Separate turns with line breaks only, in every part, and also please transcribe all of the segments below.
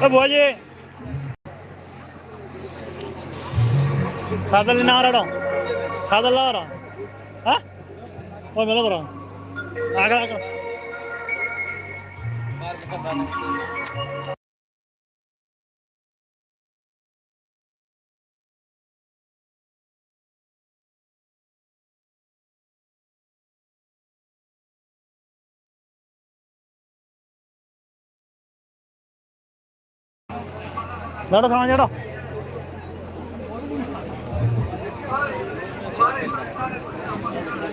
어, 뭐하지? 사달리
어? 어, 나가라 사달 나가라 아? 어 mello bro. Agar. થવા જડો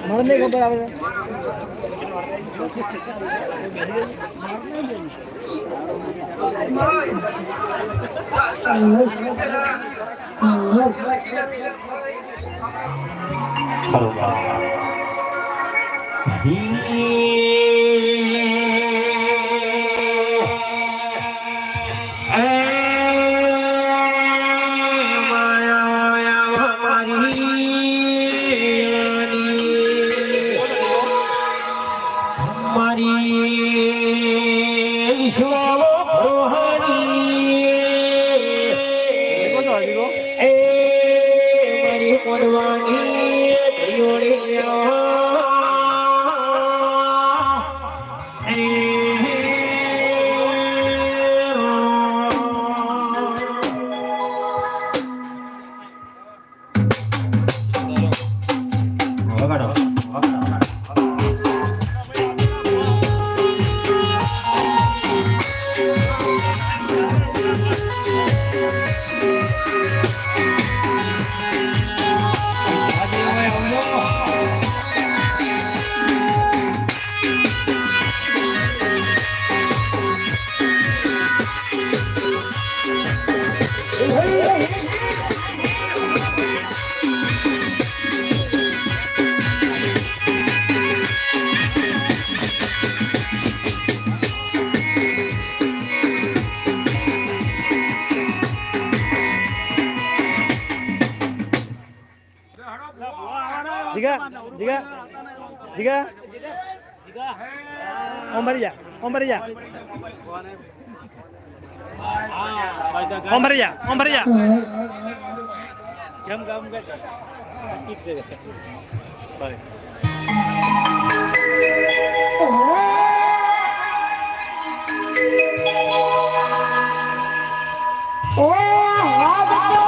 મને નહીં ખબર આવે
મારી
કો
એ મારી
જીગા જીગા જીગા ઓમ ભરી જા ઓમ ભરી જા ઓમ ભરી જા ઓમ ભરી જા. જમ ગમ ગમ ઠીક છે. બાય.
Oh,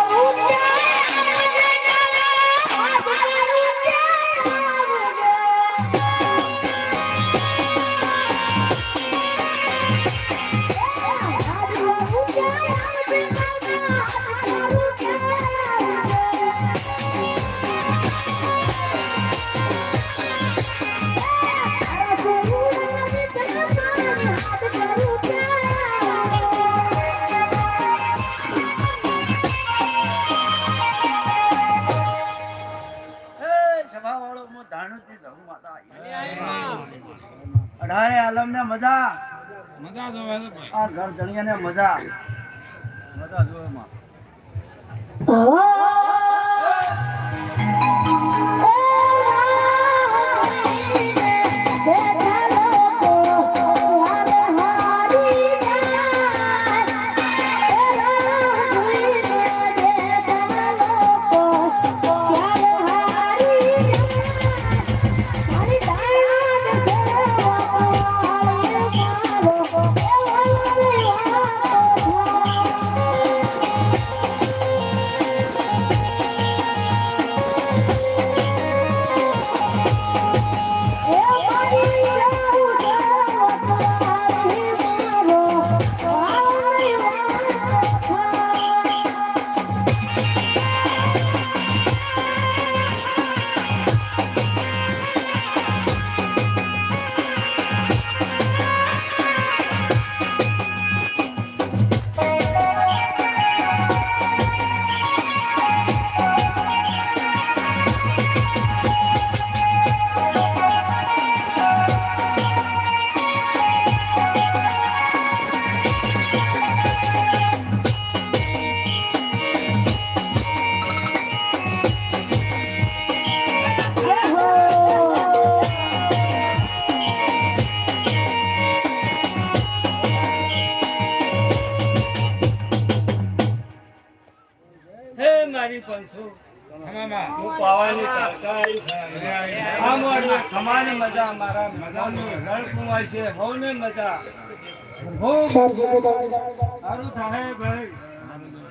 મજા.
મજા જોવે છે ભાઈ.
આ ઘર ધણિયા ને મજા. મજા જોવે એમાં.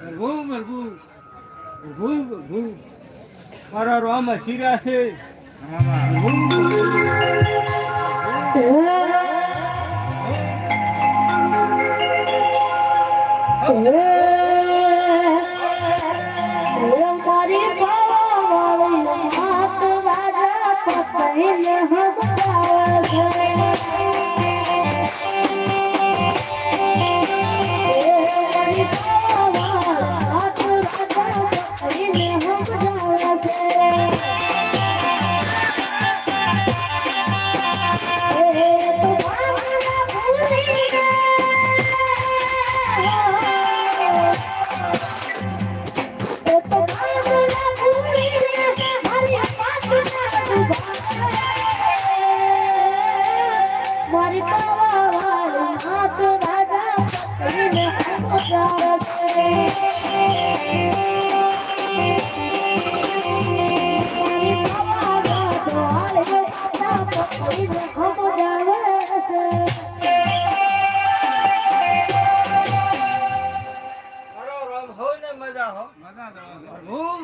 ભરભું ભરભું ભરભું મારા રોમ હસીરા છે. ભરભું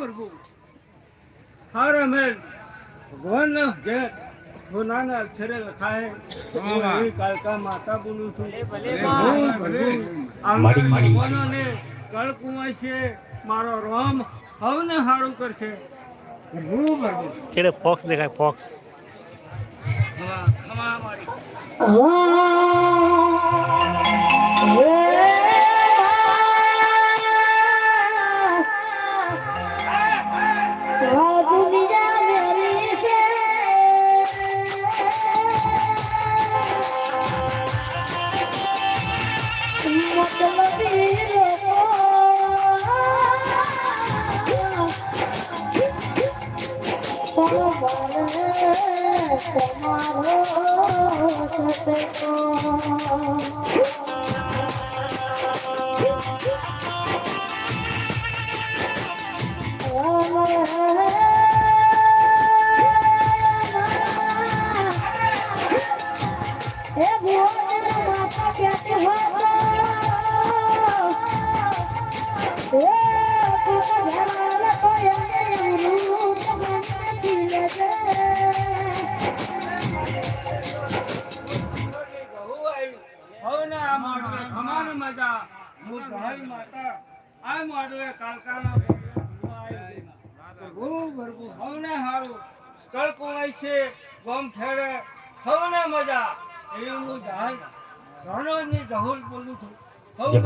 ભરભું હારે ભગવાનના ઘેર. સોનાના અક્ષરે લખાય હું કાલકા માતા બોલું છું ભરભું કળ કુંવાય છે. મારો રોમ હવને હારું કરશે.
છેડે ફોક્સ દેખાય ફોક્સ.
ખમા ખમા મારી.
હે
ભરભું ભરભું હવને હારું. કળ કુંવાય છે ગોમ ખેડે. હવને મજા. એવું હું જહાજ રણોની ધહોલ બોલું છું. હવને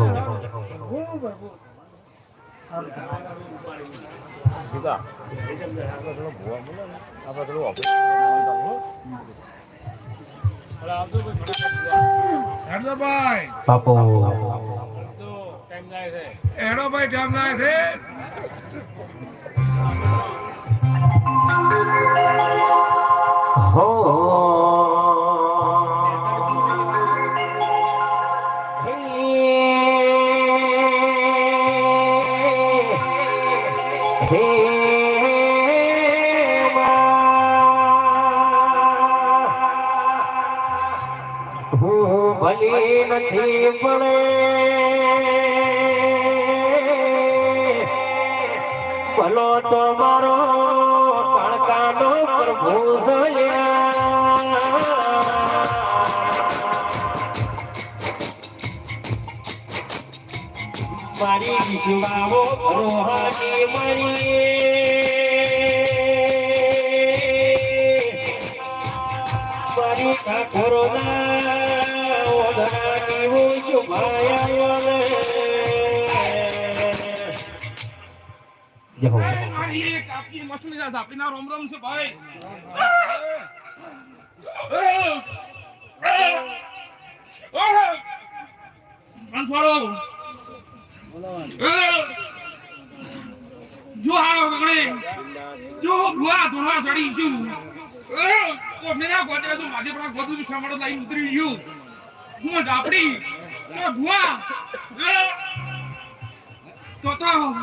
ભાઈ ટાઈમ થાય છે?
હો. હું. ભલી નથી પડે ભલો તો મારો મારી જીવાઓ રોહાની મરી. મારી ઠાકોરના ઓધરાની હું છુપાયા
આપની મસલી જાત આપીના રોમ રોમ છે ભાઈ. મનસવાળો જો હું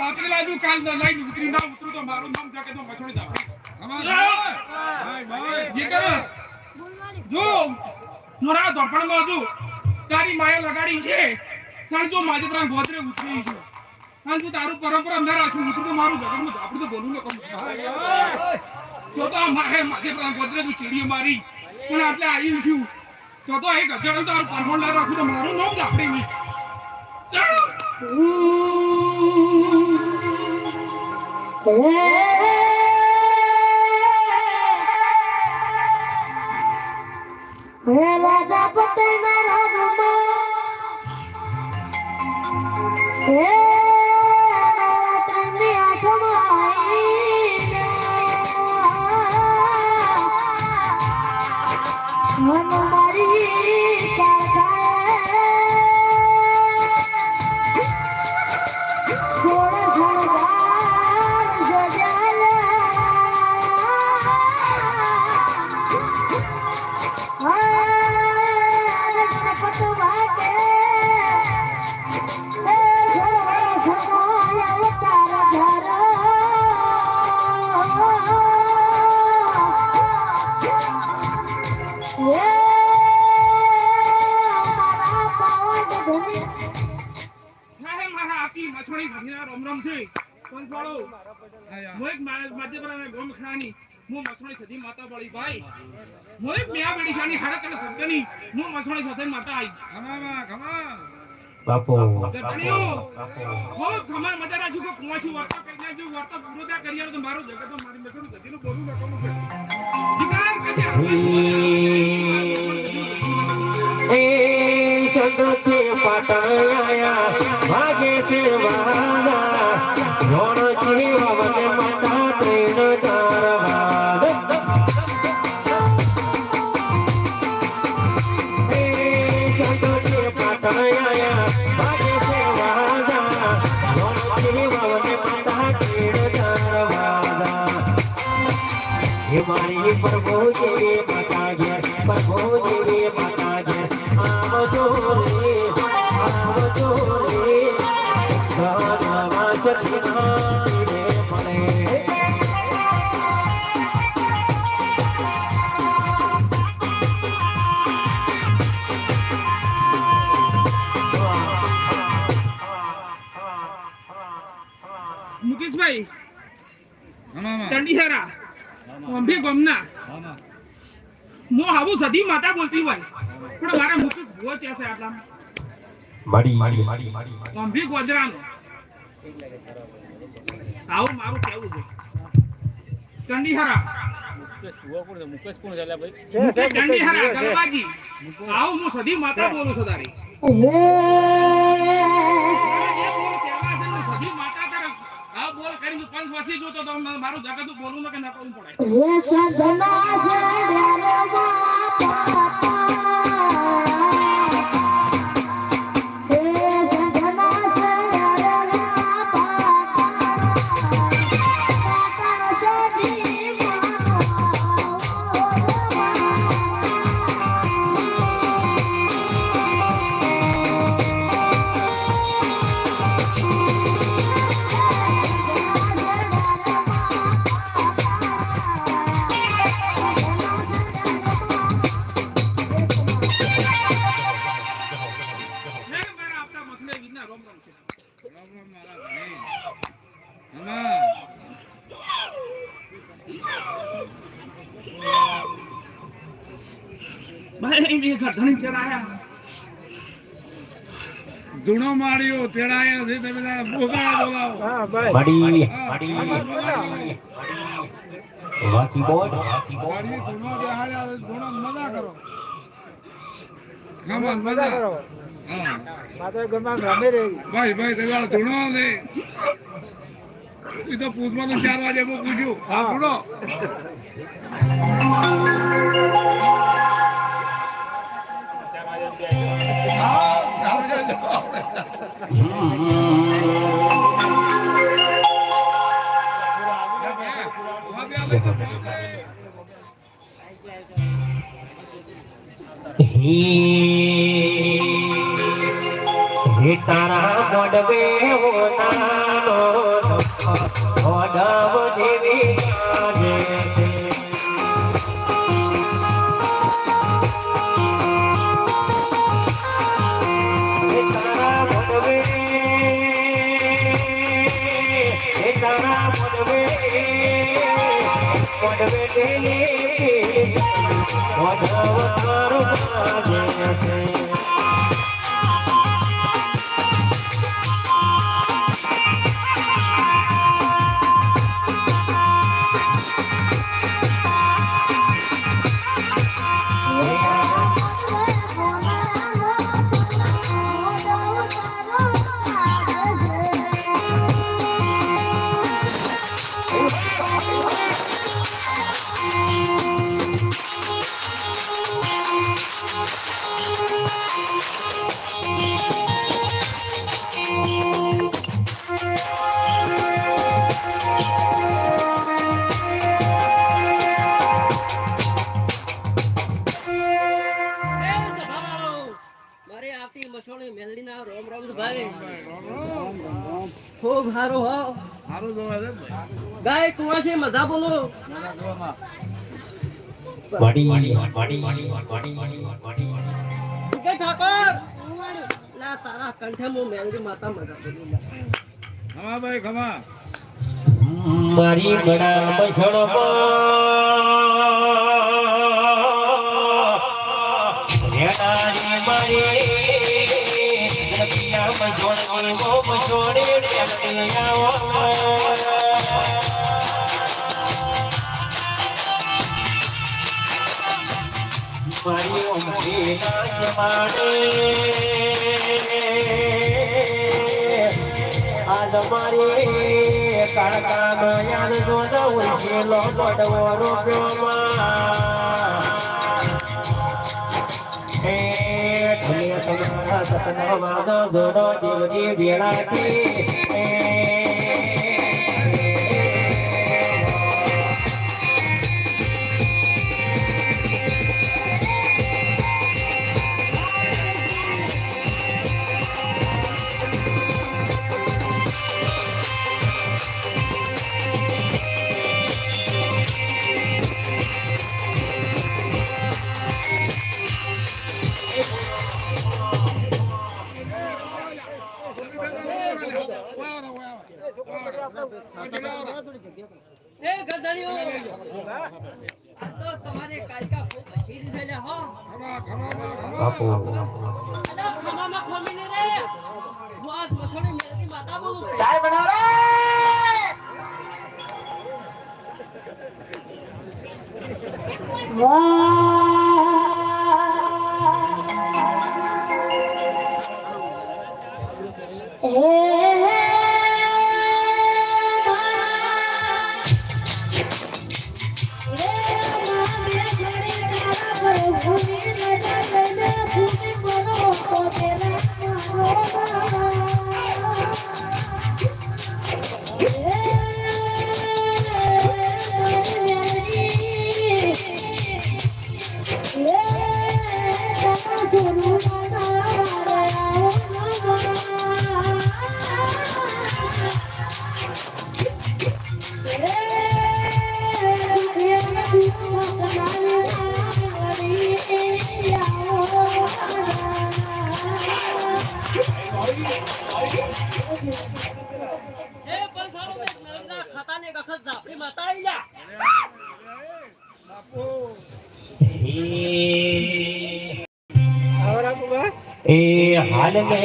વાપરેલા જો લાઈન ઉતરી ના ઉતરું તો મારું નામ જાકે તો મછોડી ઝાપડી જે જો, તારી માયા લગાડી છે. કારણ જો માજે પ્રાણ ગોત્રે ઉતરી છે. અને તું તારું પરંપરા ના રાખશું ઉતરું તો મારું જગતનું ઝાપડું તો બોલું ને કમ તો તો મારે માજે પ્રાણ ગોત્રે તું ચીડી મારી. પણ આટલે આવ્યું છું. તો તો એક હજાર તારું પરમણ ના રાખું તો મારું નામ ઝાપડી નહીં.
પતના રાગમાં હે
ખાની હું મસણી સધી માતા વાળી ભાઈ મોએક બે બેડી શાની હાડક કરે શબ્દની હું મસણી સાથે માતા આવી ખમા ખમા
બાપો
બાપો હો ખમા મજા છું કે કુવાસી વર્તા કરી નાખજો વર્તા પૂરો કરી તો મારો જગત તો મારી મસણી સધીનું બોલું નકમું છે જીગાર કે
એ સદતે પાટાયા
અંબે ગમના. મો આવું સધી માતા બોલતી હોય. પણ મારા મુકેશ ભુવો છે આટલા
માડી માડી માડી માડી
ગંભીર ગોજરાનો આવું મારું કેવું છે. ચંડીહરા. મુકેશ ચંડીહરા ગલબાજી આવું હું સધી માતા બોલું છું તારી.
હે
મારા જે બોલ કહેવા છે હું સધી માતા આ બોલ કરીને તું પંચ વાસી જોતો તો મારું જગત બોલવું ને કે ના કરવું પડે. ભાઈ ગરધણી ચડાયા
ધૂણો માર્યો તેડાયા છે તમે તારા બોગાળા બોલાવો.
હા ભાઈ.
માડી માડી વાકી બોલ વાકી બોલ.
ધૂણો બેહાડ્યા ધૂણો મજા કરો. ખમા
મજા કરો.
હા.
માતા ગમા રમે રહી.
ભાઈ ભાઈ તમે ધૂણો ને એ તો પૂછવાનું ચાર વાગે પૂછ્યું. હા ધૂણો.
તારા મોડવે હોનાનો ઓડવ તારું આજે
ગાય કુવા છે મજા બોલો. ઠાકોર? ના તારા કંઠે હું મેલડી માતા મજા બોલું.
ખમા ભાઈ ખમા.
મારી મારી મસોણી મો મસોણી મારી નાચ માડે આજ મારી કાકા યાદ જોડો ઉલકેલો પડવો તમારા સપના વાદો જોડો દેવજી વેળાથી
એ ગધડીઓ. આ તો તમારે કાલકા ખૂબ શીર થયેલા હો.
બાપુ.
અલા ખમામાં ખમીને રે. હું આજ મસોડી મેરતી માતા બોલું
હે
હાલ મે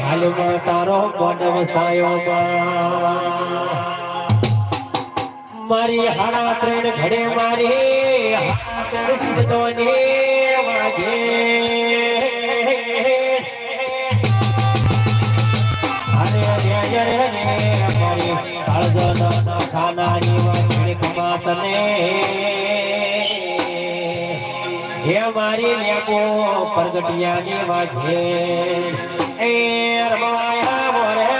હાલમાં તારો ગોડ વસાયો મારી હાડા ત્રણ ઘડે મારી વાગે કાળજો ખાનાની વાતને કમાતને. મારી લેકો પરગટિયાની વાજે એ રમાયા મોરે